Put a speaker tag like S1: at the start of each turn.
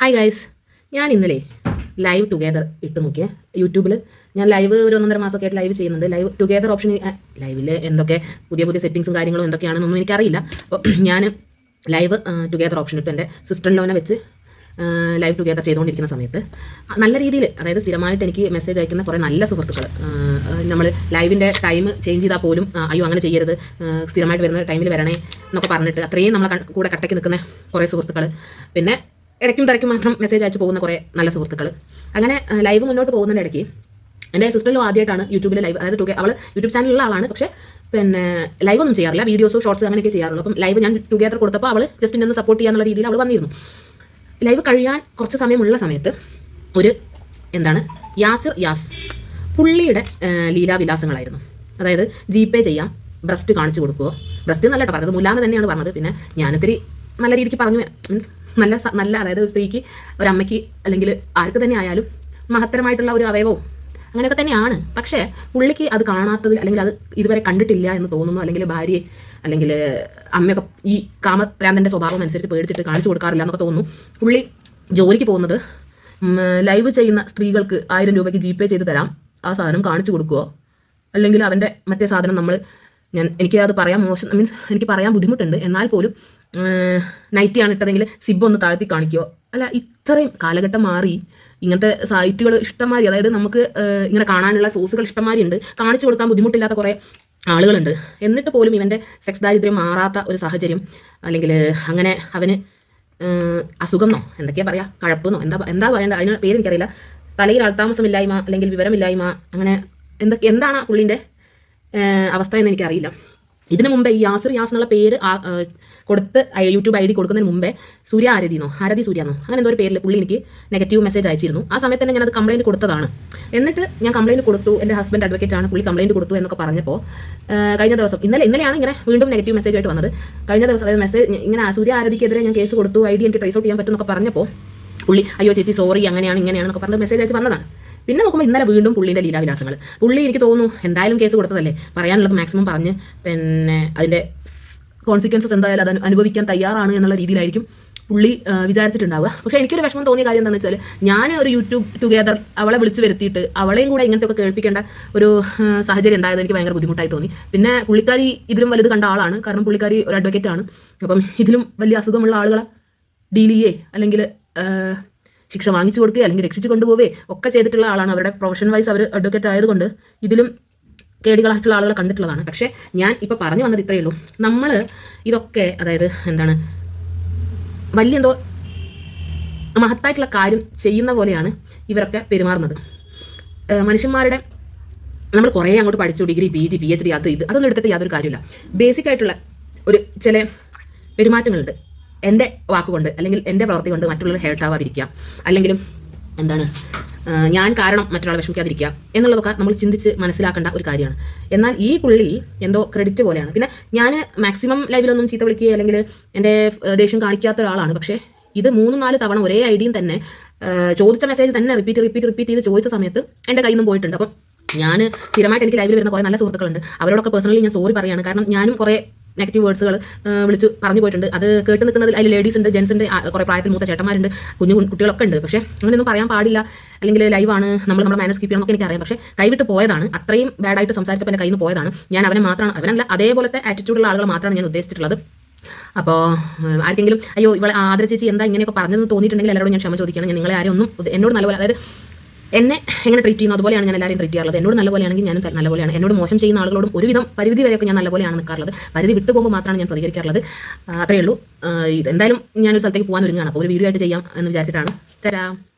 S1: Hi guys ഞാൻ ഇന്നലെ live together ഇട്ട് നോക്കിയ. യൂട്യൂബിൽ ഞാൻ ലൈവ് ഒരു ഒന്നര മാസമൊക്കെ ആയിട്ട് ലൈവ് ചെയ്യുന്നുണ്ട്. ലൈവ് ടുഗെദർ ഓപ്ഷൻ ലൈവിൽ എന്തൊക്കെ പുതിയ പുതിയ സെറ്റിങ്സും കാര്യങ്ങളും എന്തൊക്കെയാണെന്നൊന്നും എനിക്കറിയില്ല. അപ്പോൾ ഞാൻ ലൈവ് ടുഗെദർ ഓപ്ഷൻ ഇട്ട് എന്റെ സിസ്റ്റർ ലോനെ വെച്ച് ലൈവ് ടുഗെദർ ചെയ്തുകൊണ്ടിരിക്കുന്ന സമയത്ത് നല്ല രീതിയിൽ അതായത് സ്ഥിരമായിട്ട് എനിക്ക് മെസ്സേജ് അയക്കുന്ന കുറേ നല്ല സുഹൃത്തുക്കൾ നമ്മൾ ലൈവിന്റെ ടൈം ചേഞ്ച് ചെയ്താൽ പോലും അയ്യോ അങ്ങനെ ചെയ്യരുത് സ്ഥിരമായിട്ട് വരുന്ന ടൈമിൽ വരണേ എന്നൊക്കെ പറഞ്ഞിട്ട് അത്രയും നമ്മളെ കൂടെ കട്ടയ്ക്ക് നിൽക്കുന്ന കുറേ സുഹൃത്തുക്കൾ പിന്നെ ഇടയ്ക്കും തിരക്കും മാത്രം മെസ്സേജ് അയച്ചു പോകുന്ന കുറേ നല്ല സുഹൃത്തുക്കൾ അങ്ങനെ ലൈവ് മുന്നോട്ട് പോകുന്നതിന്റെ ഇടയ്ക്ക് എന്റെ സിസ്റ്ററിലും ആദ്യമായിട്ടാണ് യൂട്യൂബിലെ ലൈവ് അതായത് ടുഗെ അവൾ യൂട്യൂബ് ചാനലുള്ള ആളാണ്. പക്ഷേ പിന്നെ ലൈവ് ഒന്നും ചെയ്യാറില്ല. വീഡിയോസോ ഷോർട്സ് അങ്ങനെയൊക്കെ ചെയ്യാറുള്ളൂ. അപ്പം ലൈവ് ഞാൻ ടുഗെദർ കൊടുത്തപ്പോൾ അവൾ ജസ്റ്റ് ഒന്ന് സപ്പോർട്ട് ചെയ്യാന്നുള്ള രീതിയിൽ അവൾ വന്നിരുന്നു. ലൈവ് കഴിയാൻ കുറച്ച് സമയമുള്ള സമയത്ത് ഒരു എന്താണ് യാസിർ യാസ് പുള്ളിയുടെ ലീലാവിലാസങ്ങളായിരുന്നു. അതായത് ജി പേ ചെയ്യാം ബ്രസ്റ്റ് കാണിച്ചു കൊടുക്കുമോ ബ്രസ്റ്റ് നല്ല കേട്ടോ പറഞ്ഞത് മുല്ലാന്ന് തന്നെയാണ് പറഞ്ഞത്. പിന്നെ ഞാനിത്തിരി നല്ല രീതിക്ക് പറഞ്ഞു മീൻസ് നല്ല നല്ല അതായത് ഒരു സ്ത്രീക്ക് ഒരമ്മയ്ക്ക് അല്ലെങ്കിൽ ആർക്ക് തന്നെ ആയാലും മഹത്തരമായിട്ടുള്ള ഒരു അവയവവും അങ്ങനെയൊക്കെ തന്നെയാണ്. പക്ഷേ പുള്ളിക്ക് അത് കാണാത്തതിൽ അല്ലെങ്കിൽ അത് ഇതുവരെ കണ്ടിട്ടില്ല എന്ന് തോന്നുന്നു. അല്ലെങ്കിൽ ഭാര്യയെ അല്ലെങ്കിൽ അമ്മയൊക്കെ ഈ കാമപ്രാന്തന്റെ സ്വഭാവം അനുസരിച്ച് പേടിച്ചിട്ട് കാണിച്ചു കൊടുക്കാറില്ല എന്നൊക്കെ തോന്നുന്നു. പുള്ളി ജോലിക്ക് പോകുന്നത് ലൈവ് ചെയ്യുന്ന സ്ത്രീകൾക്ക് ആയിരം രൂപയ്ക്ക് ജി പേ ചെയ്ത് തരാം. ആ സാധനം കാണിച്ചു കൊടുക്കുമോ അല്ലെങ്കിൽ അവന്റെ മറ്റേ സാധനം നമ്മൾ ഞാൻ എനിക്ക് അത് പറയാൻ മോശം മീൻസ് എനിക്ക് പറയാൻ ബുദ്ധിമുട്ടുണ്ട്. എന്നാൽ പോലും നൈറ്റിയാണ് ഇട്ടതെങ്കിൽ സിബ് ഒന്ന് താഴ്ത്തി കാണിക്കുമോ അല്ല ഇത്രയും കാലഘട്ടം മാറി ഇങ്ങനത്തെ സൈറ്റുകൾ ഇഷ്ടംമാതിരി അതായത് നമുക്ക് ഇങ്ങനെ കാണാനുള്ള സോഴ്സുകൾ ഇഷ്ടംമാതിരി ഉണ്ട്. കാണിച്ചു കൊടുക്കാൻ ബുദ്ധിമുട്ടില്ലാത്ത കുറേ ആളുകളുണ്ട്. എന്നിട്ട് പോലും ഇവന്റെ സെക്സ് ദാരിദ്ര്യം മാറാത്ത ഒരു സാഹചര്യം അല്ലെങ്കിൽ അങ്ങനെ അവന് അസുഖമെന്നോ എന്തൊക്കെയാ പറയാ കഴപ്പെന്നോ എന്താ എന്താ പറയേണ്ടത് അതിന് പേര് എനിക്കറിയില്ല. തലയിൽ അൾത്താമസമില്ലായ്മ അല്ലെങ്കിൽ വിവരമില്ലായ്മ അങ്ങനെ എന്തൊക്കെ എന്താണ് പുള്ളിന്റെ അവസ്ഥ എന്ന് എനിക്കറിയില്ല. ഇതിനു മുമ്പേ ഈ യാസിർ യാസ് എന്നുള്ള പേര് കൊടുത്ത് യൂട്യൂബ് ഐ ഡി കൊടുക്കുന്നതിന് മുമ്പേ സൂര്യ ആരതിന്നോ ആരതി സൂര്യാന്നോ അങ്ങനെ എന്തോ ഒരു പേരിൽ പുള്ളി എനിക്ക് നെഗറ്റീവ് മെസ്സേജ് അയച്ചിരുന്നു. ആ സമയത്ത് തന്നെ ഞാനത് കംപ്ലൈന്റ് കൊടുത്തതാണ്. എന്നിട്ട് ഞാൻ കംപ്ലൈന്റ് കൊടുത്തു. എന്റെ ഹസ്ബൻഡ് അഡ്വക്കേറ്റ് ആണ്. പുള്ളി കംപ്ലൈന്റ് കൊടുത്തു എന്നൊക്കെ പറഞ്ഞപ്പോൾ കഴിഞ്ഞ ദിവസം ഇന്നലെ ഇന്നലെയാണ് ഇങ്ങനെ വീണ്ടും നെഗറ്റീവ് മെസ്സേജ് ആയിട്ട് വന്നത്. കഴിഞ്ഞ ദിവസം അതായത് മെസ്സേജ് ഇങ്ങനെ സൂര്യ ആരതിക്കെതിരെ ഞാൻ കേസ് കൊടുത്തു. ഐ ഡി എനിക്ക് ട്രേസ് ഔട്ട് ചെയ്യാൻ പറ്റുമെന്നൊക്കെ പറഞ്ഞപ്പോൾ പുള്ളി അയ്യോ ചേച്ചി സോറി അങ്ങനെയാണ് ഇങ്ങനെയാണെന്നൊക്കെ പറഞ്ഞ് മെസ്സേജ് അയച്ച് വന്നതാണ്. പിന്നെ നോക്കുമ്പോൾ ഇന്നലെ വീണ്ടും പുള്ളിന്റെ ലീലാവിലാസങ്ങൾ പുള്ളി എനിക്ക് തോന്നുന്നു എന്തായാലും കേസ് കൊടുത്തതല്ലേ? പറയാനുള്ളത് മാക്സിമം പറഞ്ഞ് പിന്നെ അതിന്റെ കോൺസിക്വൻസസ് എന്തായാലും അത് അനുഭവിക്കാൻ തയ്യാറാണ് എന്നുള്ള രീതിയിലായിരിക്കും പുള്ളി വിചാരിച്ചിട്ടുണ്ടാവുക. പക്ഷേ എനിക്കൊരു വിഷമം തോന്നിയ കാര്യം എന്താണെന്ന് വെച്ചാൽ ഞാൻ ഒരു യൂട്യൂബ് ടുഗെദർ അവളെ വിളിച്ച് വരുത്തിയിട്ട് അവളെയും കൂടെ ഇങ്ങനത്തെ ഒക്കെ കേൾപ്പിക്കേണ്ട ഒരു സാഹചര്യം ഉണ്ടായത് എനിക്ക് ഭയങ്കര ബുദ്ധിമുട്ടായി തോന്നി. പിന്നെ പുള്ളിക്കാരി ഇതിലും വലുത് കണ്ട ആളാണ്. കാരണം പുള്ളിക്കാരി ഒരു അഡ്വക്കേറ്റ് ആണ്. അപ്പം ഇതിലും വലിയ അസുഖമുള്ള ആളുകളെ. ഡീൽ ചെയ്യേ അല്ലെങ്കിൽ ശിക്ഷ വാങ്ങിച്ചു കൊടുക്കുകയോ അല്ലെങ്കിൽ രക്ഷിച്ചു കൊണ്ടുപോവേ ഒക്കെ ചെയ്തിട്ടുള്ള ആളാണ് അവരുടെ പ്രൊഫഷൻ വൈസ് അവർ അഡ്വക്കേറ്റ് ആയതുകൊണ്ട് ഇതിലും കേടികളായിട്ടുള്ള ആളുകളെ കണ്ടിട്ടുള്ളതാണ്. പക്ഷേ ഞാൻ ഇപ്പോൾ പറഞ്ഞു വന്നത് ഇത്രയേ ഉള്ളൂ. നമ്മൾ ഇതൊക്കെ അതായത് എന്താണ് വലിയ എന്തോ മഹത്തായിട്ടുള്ള കാര്യം ചെയ്യുന്ന പോലെയാണ് ഇവരൊക്കെ പെരുമാറുന്നത്. മനുഷ്യന്മാരുടെ നമ്മൾ കുറേ അങ്ങോട്ട് പഠിച്ചു degree P G P H D അത് ഇത് അതൊന്നും എടുത്തിട്ട് യാതൊരു കാര്യമില്ല ബേസിക് ആയിട്ടുള്ള ഒരു ചില പെരുമാറ്റങ്ങളുണ്ട്. എന്റെ വാക്കുകൊണ്ട് അല്ലെങ്കിൽ എന്റെ പ്രവൃത്തി കൊണ്ട് മറ്റുള്ളവർ ഹേർട്ട് ആവാതിരിക്കുക. അല്ലെങ്കിലും എന്താണ് ഞാൻ കാരണം മറ്റൊരാളെ വിഷമിക്കാതിരിക്കുക എന്നുള്ളതൊക്കെ നമ്മൾ ചിന്തിച്ച് മനസ്സിലാക്കേണ്ട ഒരു കാര്യമാണ്. എന്നാൽ ഈ പുള്ളി എന്തോ ക്രെഡിറ്റ് പോലെയാണ്. പിന്നെ ഞാൻ മാക്സിമം ലൈവിലൊന്നും ചീത്ത വിളിക്കുക അല്ലെങ്കിൽ എന്റെ ദേഷ്യം കാണിക്കാത്ത ഒരാളാണ്. പക്ഷേ ഇത് മൂന്ന് നാല് തവണ ഒരേ ഐഡിയും തന്നെ ചോദിച്ച മെസ്സേജ് തന്നെ റിപ്പീറ്റ് റിപ്പീറ്റ് റിപ്പീറ്റ് ചെയ്ത് ചോദിച്ച സമയത്ത് എന്റെ കയ്യിൽ നിന്നും പോയിട്ടുണ്ട്. അപ്പം ഞാൻ സ്ഥിരമായിട്ട് എനിക്ക് ലൈവിൽ വരുന്ന കുറേ നല്ല സുഹൃത്തുക്കളുണ്ട്. അവരോടൊക്കെ പേഴ്സണലി ഞാൻ സോറി പറയാണ്. കാരണം ഞാനും കുറേ നെഗറ്റീവ് വേർഡ്സുകൾ വിളിച്ച് പറഞ്ഞു പോയിട്ടുണ്ട്. അത് കേട്ട് നിൽക്കുന്നതിൽ അതിൽ ലേഡീസ് ഉണ്ട് ജെൻസ് ഉണ്ട് കുറെ പ്രായത്തിൽ മൂത്ത ചേട്ടന്മാരുണ്ട് കുഞ്ഞു കുട്ടികളൊക്കെ ഉണ്ട്. പക്ഷേ അങ്ങനെയൊന്നും പറയാൻ പാടില്ല. അല്ലെങ്കിൽ ലൈവാണ് നമ്മൾ നമ്മുടെ മാനസ് കീപ്പ് ചെയ്യണമെന്നൊക്കെ എനിക്കറിയാം. പക്ഷേ കൈവിട്ട് പോയതാണ്. അത്രയും ബാഡായിട്ട് സംസാരിച്ചപ്പോൾ എന്റെ കയ്യിൽ നിന്ന് പോയതാണ്. ഞാൻ അവനെ മാത്രമാണ് അവനല്ല അതേപോലത്തെ ആറ്റിറ്റ്യൂഡുള്ള ആളുകൾ മാത്രമാണ് ഞാൻ ഉദ്ദേശിച്ചിട്ടുള്ളത്. അപ്പോൾ ആർക്കെങ്കിലും അയ്യോ ഇവളെ ആദര ചേച്ചി എന്താ ഇങ്ങനെയൊക്കെ പറഞ്ഞതെന്ന് തോന്നിയിട്ടുണ്ടെങ്കിൽ എല്ലാവരോടും ഞാൻ ക്ഷമ ചോദിക്കണം ഞാൻ നിങ്ങളെ ആരും ഒന്നും എന്നോട് നല്ലപോലെ അതായത് എന്നെ എങ്ങനെ ട്രീറ്റ് ചെയ്യുന്നു? അതുപോലെയാണ് ഞാൻ എല്ലാവരും ട്രീറ്റ് ചെയ്യാറുള്ളത്. എന്നോട് നല്ലപോലെയാണെങ്കിൽ ഞാനും നല്ലപോലെയാണ്. എന്നോട് മോശം ചെയ്യുന്ന ആളുകളോടും ഒരുവിധം പരിധി വരെയൊക്കെ ഞാൻ നല്ലപോലെയാണ് നിൽക്കാറുള്ളത്. പരിധി വിട്ടു പോകുമ്പോൾ മാത്രമാണ് ഞാൻ പ്രതികരിക്കാറുള്ളത്. അത്രയേ ഉള്ളൂ. എന്തായാലും ഞാനൊരു സ്ഥലത്തേക്ക് പോകാൻ ഒരുങ്ങാണ് അപ്പോൾ ഒരു വീഡിയോ ആയിട്ട് ചെയ്യാം എന്ന് വിചാരിച്ചിട്ടാണ്. തരാം.